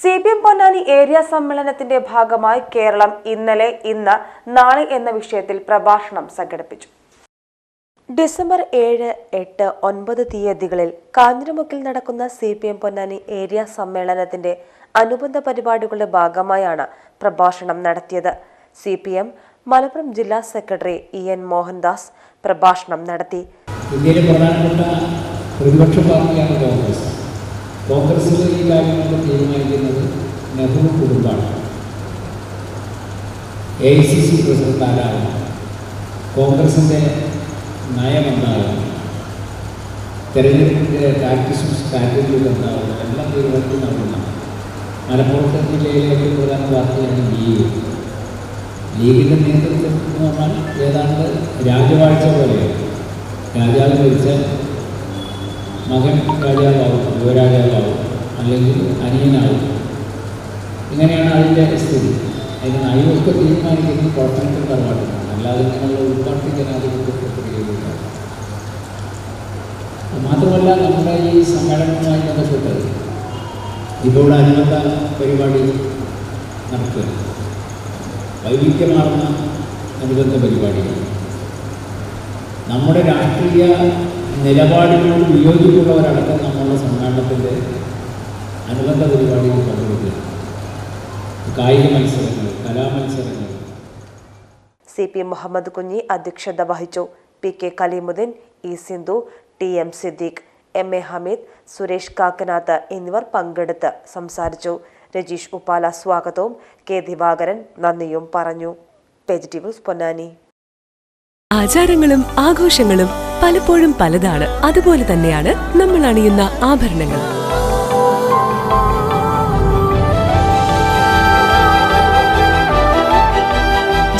C P M Ponnani area സമ്മേളനത്തിന്റെ ഭാഗമായി കേരളം ഇന്നലെ ഇന്ന് നാളെ എന്ന വിഷയത്തിൽ പ്രഭാഷണം സംഘടിപ്പിച്ചു. ഡിസംബർ ഏഴ് എട്ട് ഒൻപത് തീയതികളിൽ കാഞ്ഞിരമുക്കിൽ നടക്കുന്ന C P M Ponnani area സമ്മേളനത്തിന്റെ അനുബന്ധ പരിപാടികളുടെ ഭാഗമായാണ് പ്രഭാഷണം നടത്തിയത്. സി പി എം മലപ്പുറം ജില്ലാ സെക്രട്ടറി ഇ എൻ മോഹൻദാസ് പ്രഭാഷണം നടത്തി. പ്രതിപക്ഷ പാർട്ടിയാണ് കോൺഗ്രസ്. കോൺഗ്രസ്സിൽ ഈ കാര്യങ്ങളൊക്കെ തീരുമാനിക്കുന്നത് നെഹ്റു കുടുംബമാണ് A I C C president ആരാകും കോൺഗ്രസിന്റെ നയമെന്താകും തെരഞ്ഞെടുപ്പിന്റെ പ്രാക്ടീസും സ്ട്രാറ്റജിയും എന്താകും എല്ലാം തീരുമാനത്തിൽ നടക്കുന്ന മലപ്പുറത്തെ ജില്ലയിലെ ഏറ്റവും പ്രധാന പാർട്ടിയാണ് ലീഗ്. ലീഗിന്റെ നേതൃത്വം പറഞ്ഞാൽ ഏതാണ്ട് രാജവാഴ്ച പോലെയാണ്. രാജാവ് മരിച്ചാൽ മകൻ രാജാവാകും യുവരാജാവാകും. അല്ലെങ്കിൽ അനിയനാകും ഇങ്ങനെയാണ് അതിന്റെ സ്ഥിതി. അതിന് നയമൊക്കെ തീരുമാനിക്കുന്ന പ്രവർത്തനത്തിൽ തറവാട്ടിലാണ്. അല്ലാതെ നിങ്ങളുടെ ഉൾപ്പാർട്ടി ജനാധിപത്യ പ്രക്രിയയില്ല മാത്രമല്ല നമ്മുടെ ഈ സമ്മേളനവുമായി ബന്ധപ്പെട്ട് ഇപ്പോൾ അനുബന്ധ പരിപാടി നടക്കുക വൈവിധ്യമാർന്ന അനുബന്ധ പരിപാടികൾ നമ്മുടെ രാഷ്ട്രീയ നിലപാടുകളോട് വിയോജിപ്പുള്ളവരടക്കം നമ്മളുടെ സമ്മേളനത്തിന്റെ അനുബന്ധ പരിപാടികൾ പങ്കെടുക്കുക കായിക മത്സരങ്ങൾ കലാമത്സരങ്ങൾ സി പി മുഹമ്മദ് കുഞ്ഞി അധ്യക്ഷത വഹിച്ചു. P K Kaleemuddin E Sindhu T M Siddique M A Hameed Suresh Kakkanath എന്നിവർ പങ്കെടുത്ത് സംസാരിച്ചു. രജീഷ് ഉപ്പാല സ്വാഗതവും. കെ ദിവാകരൻ നന്ദിയും പറഞ്ഞു. പൊന്നാനി. ആചാരങ്ങളും ആഘോഷങ്ങളും പലപ്പോഴും പലതാണ്. അതുപോലെ തന്നെയാണ് നമ്മൾ അണിയുന്ന ആഭരണങ്ങൾ